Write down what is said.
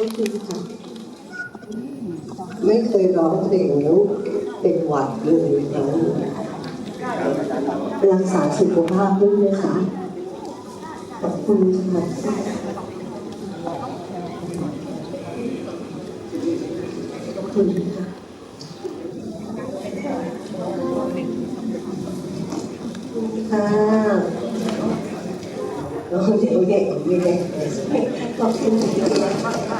ไม่งค่ะไม่เคยร้องเพลงแล้วเป็นหวัดเลยนะรักษาสุขภาพด้วยนะคะขอบคุณค่ะขอบคุณค่ะค่ะโอเด็กเคโอเกขอบคุณค่ะ